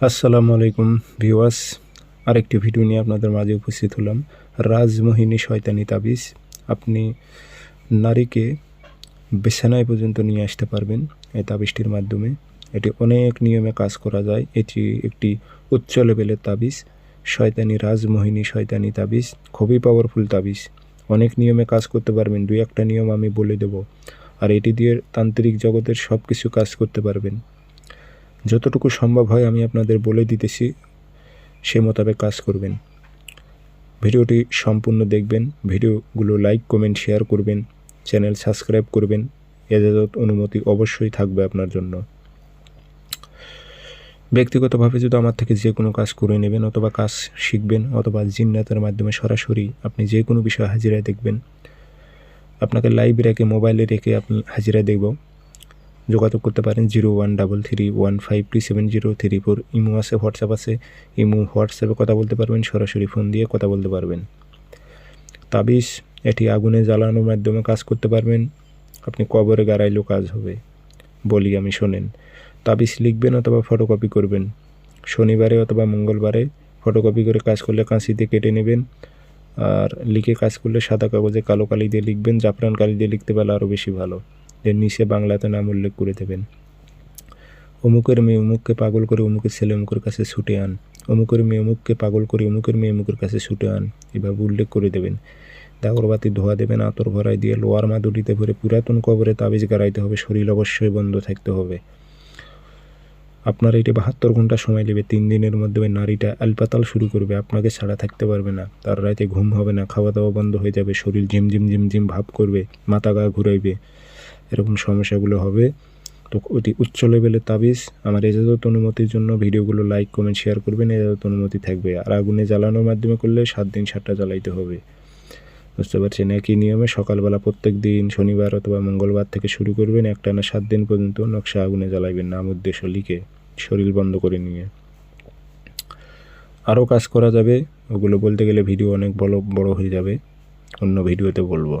আসসালামু আলাইকুম ভিওয়াস আরেকটি ভিডিও নিয়ে আপনাদের মাঝে উপস্থিত হলাম। রাজমোহিনী শয়তানি তাবিজ। আপনি নারীকে বিছানায় পর্যন্ত নিয়ে আসতে পারবেন এই তাবিজটির মাধ্যমে। এটি অনেক নিয়মে কাজ করা যায়। এটি একটি উচ্চ লেভেলের তাবিজ। শয়তানি রাজমোহিনী শয়তানি তাবিজ। খুবই পাওয়ারফুল তাবিজ। অনেক নিয়মে কাজ করতে পারবেন। দুই একটা নিয়ম আমি বলে দেব। আর এটি দিয়ে তান্ত্রিক জগতের সব কিছু কাজ করতে পারবেন। যতটুকু সম্ভব হয় আমি আপনাদের বলে দিতেছি, সে মোতাবেক কাজ করবেন। ভিডিওটি সম্পূর্ণ দেখবেন, ভিডিওগুলো লাইক কমেন্ট শেয়ার করবেন, চ্যানেল সাবস্ক্রাইব করবেন, এজাজত অনুমতি অবশ্যই থাকবে আপনার জন্য। ব্যক্তিগতভাবে যদি আমার থেকে যে কোনো কাজ করে নেবেন অথবা কাজ শিখবেন অথবা জিন্নাতের মাধ্যমে সরাসরি আপনি যে কোনো বিষয় হাজিরায় দেখবেন, আপনাকে লাইভ রেখে মোবাইলে রেখে আপনি হাজিরায় দেখব। যোগাযোগ করতে পারেন zero one double three one five two seven zero three four. Imo আছে, হোয়াটসঅ্যাপ আছে। ইমো, হোয়াটসঅ্যাপে কথা বলতে পারবেন, সরাসরি ফোন দিয়ে কথা বলতে পারবেন। তাবিজ, এটি আগুনে জ্বালানোর মাধ্যমে কাজ করতে পারবেন। আপনি কবরে গাড়াইলেও কাজ হবে বলি আমি শোনেন। তাবিজ লিখবেন অথবা ফটোকপি করবেন। শনিবারে অথবা মঙ্গলবারে ফটোকপি করে কাজ করলে কাঁচিতে কেটে নেবেন। আর লিখে কাজ করলে সাদা কাগজে কালো কালি দিয়ে লিখবেন। জাফরান কালি দিয়ে লিখতে পারলে আরও বেশি ভালো। এর নিচে বাংলাতে নাম উল্লেখ করে দেবেন। অমুকের মেয়ে অমুককে পাগল করে অমুকের ছেলে অমুকের কাছে ছুটে আন। অমুকের মেয়ে অমুককে পাগল করে অমুকের মেয়ে অমুকের কাছে ছুটে আন। এভাবে উল্লেখ করে দেবেন। দাগরবাতি ধোয়া দেবেন, আতর ভরাই দিয়ে লোয়ার মাদুরিতে ভরে পুরাতন কবরে তাবিজ গাড়াইতে হবে, শরীর অবশ্যই বন্ধ থাকতে হবে। আপনার এটি বাহাত্তর ঘণ্টা সময় নেবে, তিন দিনের মধ্যে নারীটা আলপাতাল শুরু করবে, আপনাকে ছাড়া থাকতে পারবে না। তার রাতে ঘুম হবে না, খাওয়া দাওয়া বন্ধ হয়ে যাবে, শরীর ঝিমঝিম ঝিমঝিম ভাব করবে, মাথা গা ঘুরাইবে। এরকম সমস্যাগুলো হবে, তো অতি উচ্চ লেভেলের তাবিজ। আমার এজাজত অনুমতির জন্য ভিডিওগুলো লাইক কমেন্ট শেয়ার করবেন। এজাজত অনুমতি থাকবে। আর আগুনে জ্বালানোর মাধ্যমে করলে সাত দিন সাতটা জ্বালাইতে হবে। বুঝতে পারছেন? একই নিয়মে সকালবেলা প্রত্যেক দিন শনিবার অথবা মঙ্গলবার থেকে শুরু করবেন। একটা না সাত দিন পর্যন্ত নকশা আগুনে জ্বালাইবেন নাম উদ্দেশ্য লিখে শরীর বন্ধ করে নিয়ে। আরও কাজ করা যাবে। ওগুলো বলতে গেলে ভিডিও অনেক বড় বড় হয়ে যাবে। অন্য ভিডিওতে বলব।